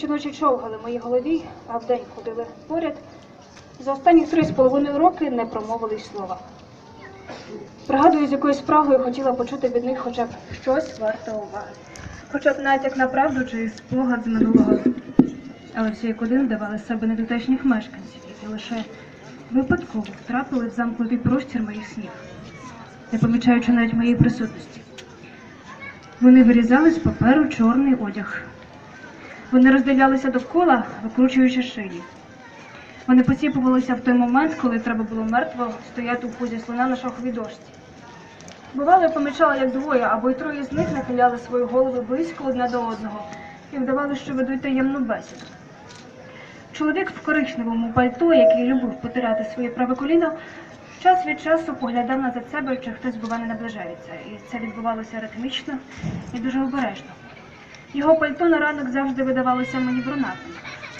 Щоночі човгали моїй голові, а вдень ходили поряд, за останні три з половиною роки не промовили й слова. Пригадую, з якою справою хотіла почути від них хоча б щось варте уваги. Хоча б натяк на правду чи спогад з минулого. Але всі як один вдавали з себе нетутешніх мешканців, які лише випадково втрапили в замкнутий простір моїх снів, не помічаючи навіть моєї присутності. Вони вирізали з паперу чорний одяг. Вони розділялися довкола, викручуючи шиї. Вони посіпувалися в той момент, коли треба було мертво стояти у позі слона на шаховій дошці. Бувало, я помічала, як двоє або й троє з них нахиляли свої голови близько одне до одного і вдавали, що ведуть таємну бесіду. Чоловік в коричневому пальто, який любив потирати своє праве коліно, час від часу поглядав назад себе, чи хтось, бува, не наближається, і це відбувалося ритмічно і дуже обережно. Його пальто на ранок завжди видавалося мені брунатним,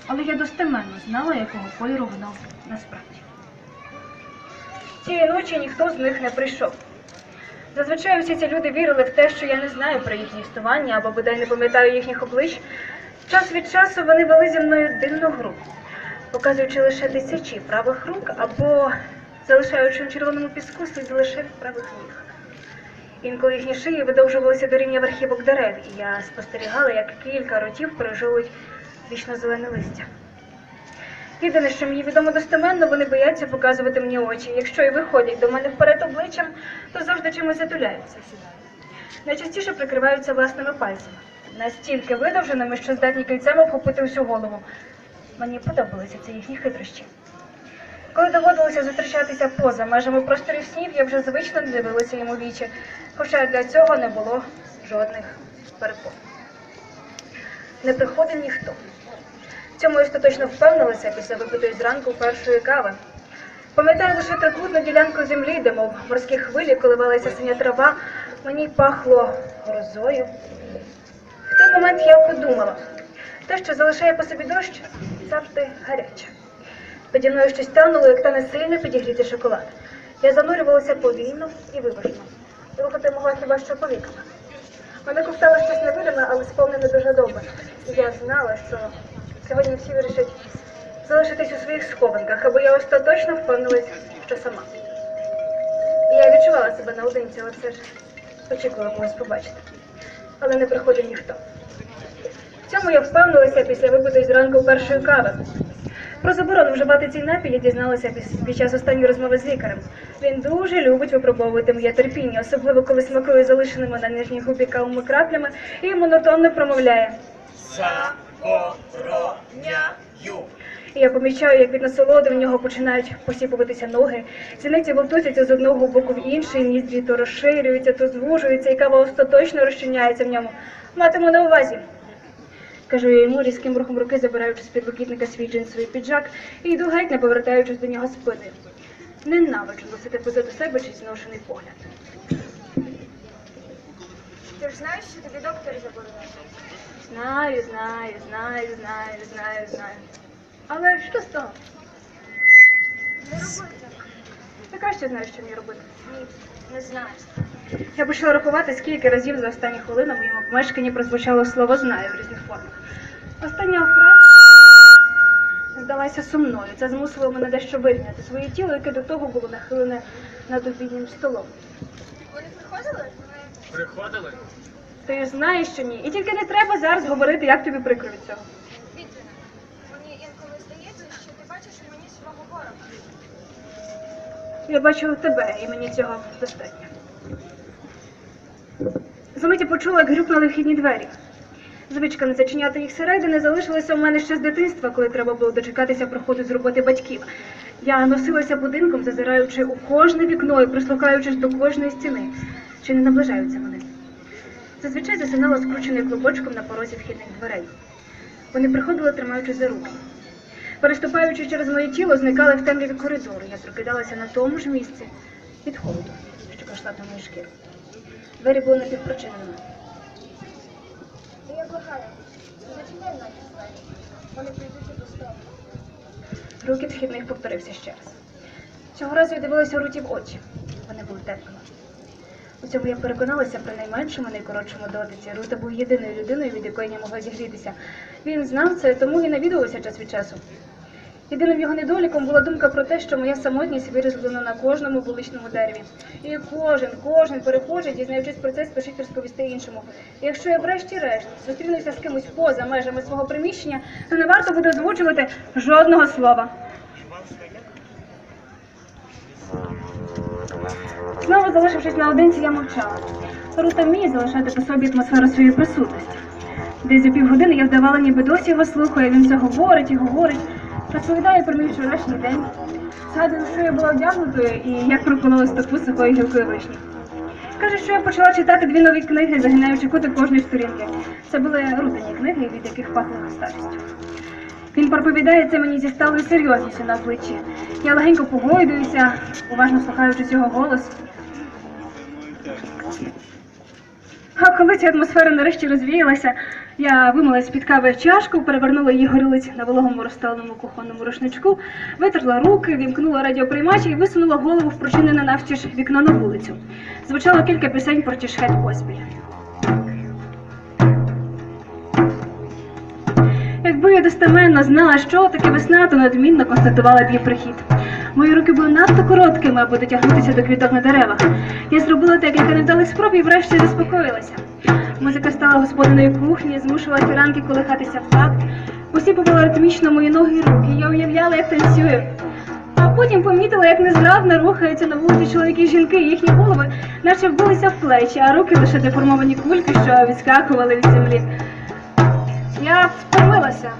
але я достеменно знала, якого кольору воно насправді. Цієї ночі ніхто з них не прийшов. Зазвичай всі ці люди вірили в те, що я не знаю про їхнє існування або бодай не пам'ятаю їхніх облич. Час від часу вони вели зі мною дивну гру, показуючи лише тисячі правих рук або залишаючи у червоному піску слід лише правих ніг. Інколи їхні шиї видовжувалися до рівня верхівок дерев, і я спостерігала, як кілька ротів пережовують вічно зелене листя. Єдине, що мені відомо достеменно, вони бояться показувати мені очі. Якщо і виходять до мене вперед обличчям, то завжди чимось затуляються. Найчастіше прикриваються власними пальцями, настільки видовженими, що здатні кільцем обхопити всю голову. Мені подобалися ці їхні хитрощі. Коли доводилося зустрічатися поза межами просторів снів, я вже звично не дивилася йому вічі, хоча для цього не було жодних перепон. Не приходив ніхто. Цьому остаточно впевнилася після випитої зранку першої кави. Пам'ятаю лише трикутну ділянку землі, де, мов морські хвилі, коливалася синя трава, мені пахло грозою. В той момент я подумала, те, що залишає по собі дощ, завжди гаряче. Піді мною щось тануло, як та не сильно підігрітий шоколад. Я занурювалася повільно і виважно. Рухати могла хіба що повіками. Мене ковтало щось невидиме, але сповнене дуже добре. І я знала, що сьогодні всі вирішать залишитись у своїх схованках, аби я остаточно впевнилась, що сама. І я відчувала себе наодинці, але все ж очікувала когось побачити. Але не приходив ніхто. В цьому я впевнилася після випитої зранку першої кави. Про заборону вживати цей напій я дізналася під, час останньої розмови з лікарем. Він дуже любить випробовувати моє терпіння, особливо коли смакує залишеними на нижній губі кавовими краплями і монотонно промовляє. Забороняю. Я помічаю, як від насолоди в нього починають посіпуватися ноги. Зіниці вовтузяться з одного боку в інший, ніздрі то розширюються, то звужуються, і кава остаточно розчиняється в ньому. Матиму на увазі. Кажу я йому різким рухом руки, забираючи з підлокітника свій джинсовий піджак, і йду геть, не повертаючись до нього спиною. Ненавиджу носити позаду себе чийсь зношений погляд. Ти ж знаєш, що тобі доктор заборонив? Знаю, знаю, знаю, знаю, знаю, знаю. Але що з того? Не роби так. Ти краще знаєш, що мені робити. Ні, не знаєш. Я почала рахувати, скільки разів за останні хвилини в моєму помешканні прозвучало слово знаю в різних формах. Остання фраза здалася сумною. Це змусило мене дещо вирівняти своє тіло, яке до того було нахилене над обіднім столом. Вони приходили? Приходили? Ти ж знаєш, що ні. І тільки не треба зараз говорити, як тобі прикро від цього. Мені інколи здається, що ти бачиш у мені свого ворога. Я бачила тебе, і мені цього достатньо. Замить я почула, як грюкнули вхідні двері. Звичка не зачиняти їх середини залишилася у мене ще з дитинства, коли треба було дочекатися проходу з роботи батьків. Я носилася будинком, зазираючи у кожне вікно і прислухаючись до кожної стіни, чи не наближаються вони. Зазвичай засинала скрученою клубочком на порозі вхідних дверей. Вони приходили, тримаючи за руки. Переступаючи через моє тіло, зникали в темряві коридору. Я прокидалася на тому ж місці від холоду, що пройшла на мою шкіру. Двері були напівпрочиненими. Та я благаю. Зачиняй наші двері. Вони прийдуть у достову. Рукіт вхідних повторився ще раз. Цього разу я дивилася Руті в очі. Вони були теплими. У цьому я переконалася при найменшому, найкоротшому дотиці. Рута був єдиною людиною, від якої я могла зігрітися. Він знав це, тому і навідувався час від часу. Єдиним його недоліком була думка про те, що моя самотність вирізблена на кожному вуличному дереві. І кожен, кожен перехожий, дізнаючись про це, спішить розповісти іншому. І якщо я врешті-решт зустрінуся з кимось поза межами свого приміщення, то не варто буде озвучувати жодного слова. Знову залишившись наодинці, я мовчала. Рута вміє залишати по собі атмосферу своєї присутності. Десь за півгодини я вдавала, ніби досі його слухаю, він все говорить і говорить, розповідає про мій вчорашній день. Згадую, що я була вдягнутою і як проколола стопу сухої гілкою вишні. Каже, що я почала читати дві нові книги, загинаючи кути кожної сторінки. Це були рутині книги, від яких пахло старістю. Він проповідає це мені зі сталою серйозністю на обличчі. Я легенько погойдуюся, уважно слухаючись його голос. А коли ця атмосфера нарешті розвіялася, я вимила з-під кави чашку, перевернула її горілиць на вологому розстеленому кухонному рушничку, витерла руки, вімкнула радіоприймач і висунула голову в прочинене навстіж вікно на вулицю. Звучало кілька пісень про тішхет поспіль. Якби я достеменно знала, що таке весна, то надмінно констатувала б її прихід. Мої руки були надто короткими, аби дотягнутися до квіток на деревах. Я зробила декілька невдалих спроб і врешті заспокоїлася. Музика стала господиною кухні, змушувала фіранки колихатися в такт. Посіпувала ритмічно мої ноги і руки. Я уявляла, як танцюю. А потім помітила, як незграбно рухаються на вулиці чоловіки і жінки, їхні голови наче вбилися в плечі, а руки лише деформовані кульки, що відскакували від землі. Я втомилася.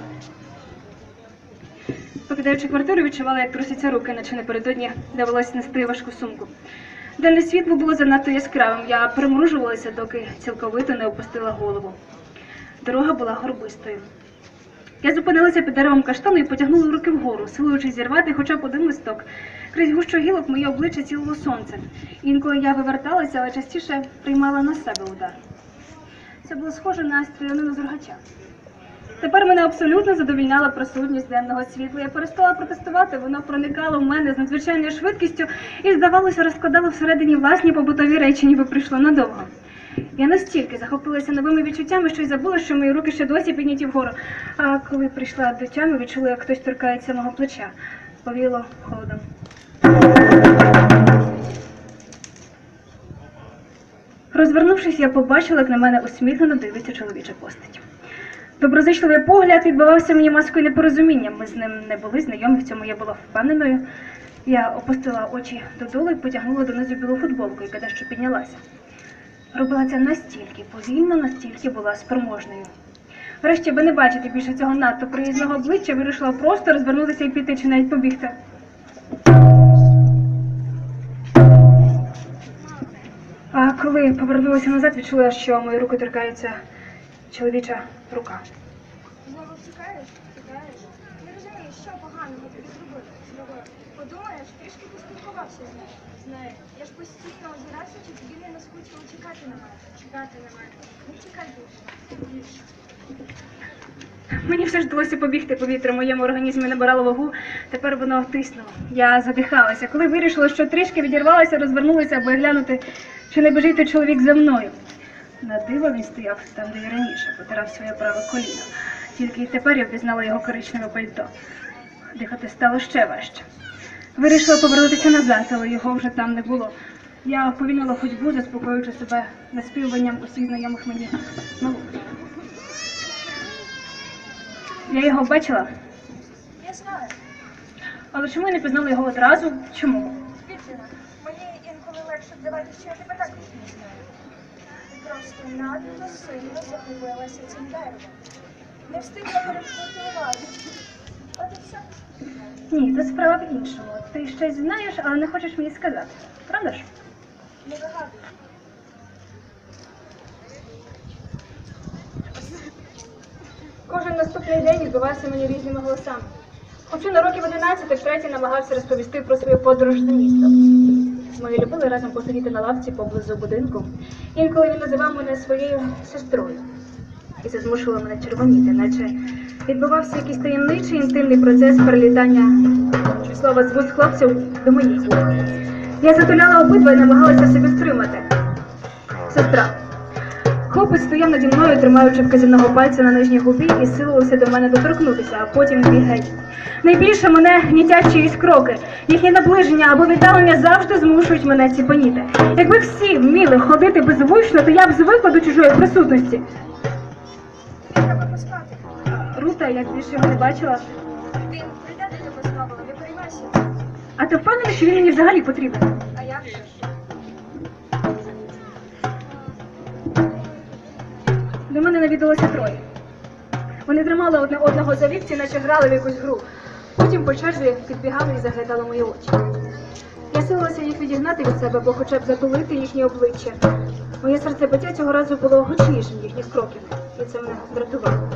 Покидаючи квартиру, відчувала, як трусяться руки, наче напередодні довелося нести важку сумку. Денне світло було занадто яскравим. Я примружувалася, доки цілковито не опустила голову. Дорога була горбистою. Я зупинилася під деревом каштану і потягнула руки вгору, силуючись зірвати хоча б один листок. Крізь гущу гілок моє обличчя цілило сонце. Інколи я виверталася, але частіше приймала на себе удар. Це було схоже на стрілянину з рогача. Тепер мене абсолютно задовільняла присутність денного світла. Я перестала протестувати, воно проникало в мене з надзвичайною швидкістю і, здавалося, розкладало всередині власні побутові речі, ніби прийшло надовго. Я настільки захопилася новими відчуттями, що й забула, що мої руки ще досі підняті вгору. А коли прийшла до тями, відчула, як хтось торкається мого плеча. Повіло холодом. Розвернувшись, я побачила, як на мене усміхнено дивиться чоловіча постать. Доброзичливий погляд відбивався мені маскою непорозуміння. Ми з ним не були знайомі, в цьому я була впевненою. Я опустила очі додолу і потягнула донизу білу футболку, яка дещо піднялася. Робила це настільки повільно, настільки була спроможною. Врешті, аби не бачити більше цього надто приїзного обличчя, вирішила просто розвернутися і піти чи навіть побігти. А коли повернулася назад, відчула, що мої руки торкаються чоловіча рука. Знову втікаєш? Втікаєш? Не розумієш, що поганого тобі зробив. Зробив. Подумаєш, трішки поспілкувався з нею. З нею. Я ж постійно озирався, чи тобі не наскучило чекати на мене. Чекати на мене. Не чекай більше. Більше. Мені все ж вдалося побігти повітря в моєму організмі набирало вагу, тепер воно тиснуло. Я задихалася. Коли вирішила, що трішки відірвалася, розвернулася, аби глянути, чи не біжить той чоловік за мною. На диво він стояв там, де й раніше, потирав своє праве коліно. Тільки й тепер я впізнала його коричневе пальто. Дихати стало ще важче. Вирішила повернутися назад, але його вже там не було. Я уповільнила ходьбу, заспокоюючи себе наспівуванням усіх знайомих мені мелодій. Я його бачила, Я знаю. але чому я не пізнала його одразу? Чому? Вітрина, мені інколи легше здаватися, що я тебе також не знаю. Просто надто сильно захопилася цим деревом. Не встигла перепутати увагу. От і все. Ні, це справа в іншому. Ти щось знаєш, але не хочеш мені сказати. Правда ж? Не вигадуй. Кожен наступний день відбувався мені різними голосами. Хоча на років 11 втретє намагався розповісти про свою подорож за місто. Ми любили разом посидіти на лавці поблизу будинку. Інколи він називав мене своєю сестрою. І це змушувало мене червоніти, наче відбувався якийсь таємничий інтимний процес перелітання слова з вуст хлопців до моїх. Я затуляла обидва і намагалася собі стримати. Сестра. Хлопець стояв наді мною, тримаючи вказівного пальця на нижній губі і силувався до мене доторкнутися, а потім геть. Найбільше мене гнітять чиїсь кроки. Їхнє наближення або віддалення завжди змушують мене ціпаніти. Якби всі вміли ходити беззвучно, то я б звикла до чужої присутності. Треба поспати. Рута, я більше його не бачила. Він прийде до тебе знову, не переймайся. А ти впевнений, що він мені взагалі потрібен? А як же? Мене навідалося троє. Вони тримали одне одного за вівці, наче грали в якусь гру. Потім по черзі підбігали і заглядали мої очі. Я силилася їх відігнати від себе, бо хоча б затулити їхні обличчя. Моє серцебиття цього разу було гучнішим їхніх кроків, і це мене дратувало.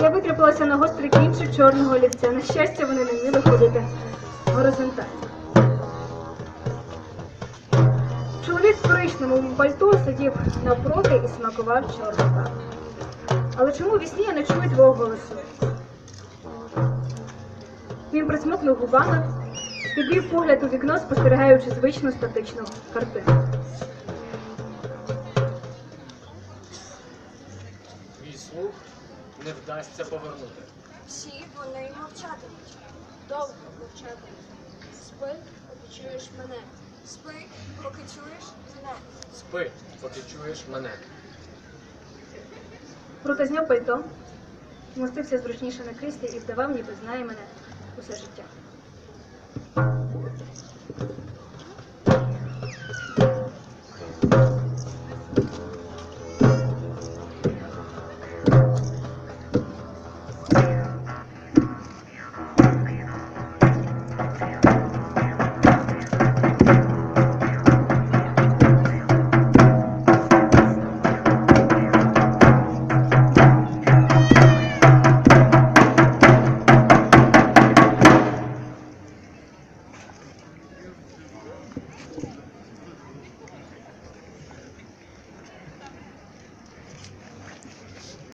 Я витріпалася на гострий кінчик чорного олівця. На щастя, вони не вміли ходити горизонтально. Чоловік в коричневому пальто сидів навпроти і смакував чорну каву. Але чому в сні я не чую твого голосу? Він присмокнув губами, підвів погляд у вікно, спостерігаючи звичну статичну картину. Твій слух не вдасться повернути. Всі вони мовчатимуть. Довго мовчатимуть. Спи, поки чуєш мене. Спи, поки чуєш мене. Спи, поки чуєш мене. Рута зняв пальто, вмостився зручніше на кріслі і вдавав, ніби знає мене усе життя.